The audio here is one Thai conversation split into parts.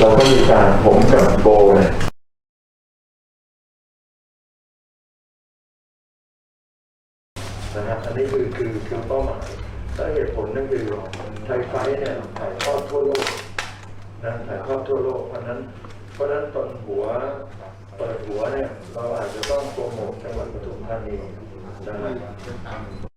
เราก็มีการผมกับโบเนี่ยนะฮะอันนี้คือคือคือเป้าหมายและเหตุผลนั่นคือไทยไฟเนี่ยถ่ายทอดทั่วโลกนะถ่ายทอดทั่วโลกเพราะนั้น เพราะนั้นตอนหัวเปิดหัวเนี่ยเราอาจจะต้องโปรโมทจังหวัดปทุมธานีนะฮะ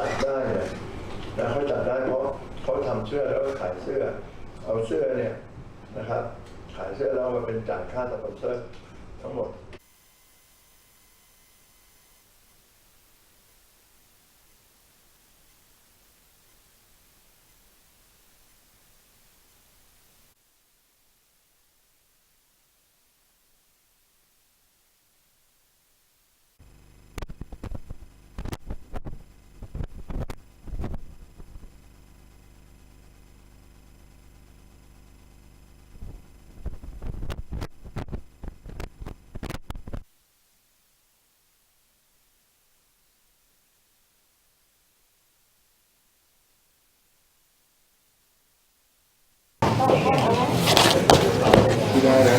จับได้เนี่ยนะเขาจับได้เพราะเขาทำเสื้อแล้วก็ขายเสื้อ เอาเสื้อเนี่ยนะครับ ขายเสื้อแล้วมาเป็นจ่ายค่าสปอนเซอร์ทั้งหมด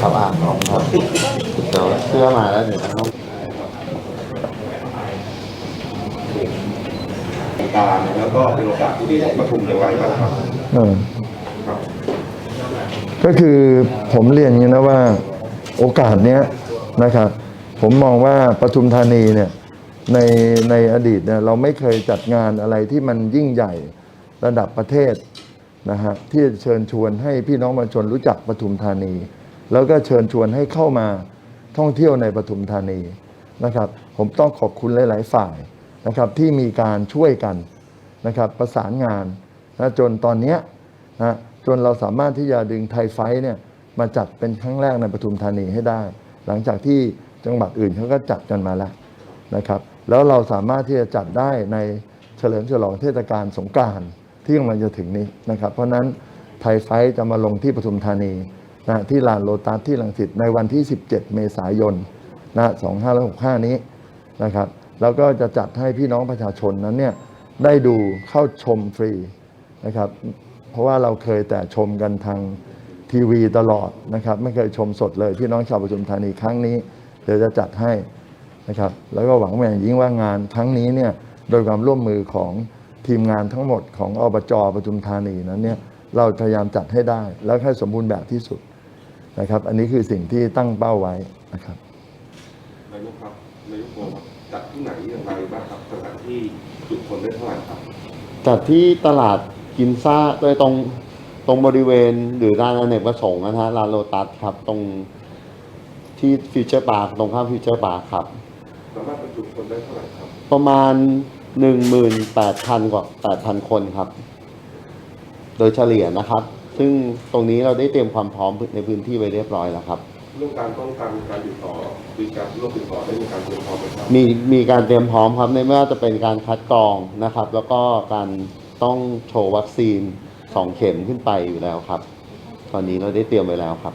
ครับอ่านของครับเดี๋ยวเสื้อมาแล้วเดี๋ยวนะครับการแล้วก็เป็นโอกาสที่ดีของปทุมในวัยครับ เออก็คือผมเรียนอย่างนี้นะว่าโอกาสเนี้ยนะครับผมมองว่าปทุมธานีเนี่ยในในอดีตเนี่ยเราไม่เคยจัดงานอะไรที่มันยิ่งใหญ่ระดับประเทศนะฮะที่เชิญชวนให้พี่น้องประชาชนรู้จักปทุมธานี แล้วก็เชิญชวนให้เข้ามาท่องเที่ยวในปทุมธานีนะครับ ผมต้องขอบคุณหลาย ๆ ฝ่ายนะครับที่มีการช่วยกันนะครับประสานงานนะจนตอนนี้นะจนเราสามารถที่จะดึงไทยไฟท์เนี่ยมาจัดเป็นครั้งแรกในปทุมธานีให้ได้ หลังจากที่จังหวัดอื่นเขาก็จัดกันมาแล้วนะครับ แล้วเราสามารถที่จะจัดได้ในเฉลิมฉลองเทศกาลสงกานต์ที่กำลังจะถึงนี้นะครับ เพราะนั้นไทยไฟท์จะมาลงที่ปทุมธานี นะที่ลานโลตัสที่ลังสิตในวันที่ 17 เมษายนนะ2565 นี้นะครับ แล้วก็จะจัดให้พี่น้องประชาชนนั้นเนี่ยได้ดูเข้าชมฟรีนะครับ เพราะว่าเราเคยแต่ชมกันทางทีวีตลอดนะครับ ไม่เคยชมสดเลย พี่น้องชาวปทุมธานีครั้งนี้ เดี๋ยวจะจัดให้นะครับ แล้วก็หวังเป็นอย่างยิ่งว่างานครั้งนี้เนี่ยโดยความร่วมมือของทีมงานทั้งหมดของอบจปทุมธานีนั้นเนี่ยเราพยายามจัดให้ได้ แล้วให้สมบูรณ์แบบที่สุด นะครับ อันนี้คือสิ่งที่ตั้งเป้าไว้นะครับนายกครับนายกโบครับจัดที่ไหนอย่างไรบ้างครับสถานที่จุคนได้เท่าไหร่ครับจัดที่ตลาดกินซ่าโดยตรงตรงบริเวณหรือร้านอเนกประสงค์นะฮะลานโลตัสครับตรงที่ฟิวเจอร์ปาร์คตรงข้ามฟิวเจอร์ปาร์คครับสามารถบรรจุคนได้เท่าไหร่ครับ ประมาณหนึ่งหมื่นแปดพันกว่าแปดพันคนครับ โดยเฉลี่ยนะครับ ซึ่งตรงนี้เราได้เตรียมความพร้อมในพื้นที่ไว้เรียบร้อยแล้วครับ เรื่องการป้องกันการติดต่อมีการโรคติดต่อได้มีการเตรียมพร้อมไหมครับมีมีการเตรียมพร้อมครับในไม่ว่าจะเป็นการคัดกรองนะครับ แล้วก็การต้องโชว์วัคซีนสองเข็มขึ้นไปอยู่แล้วครับ ตอนนี้เราได้เตรียมไว้แล้วครับ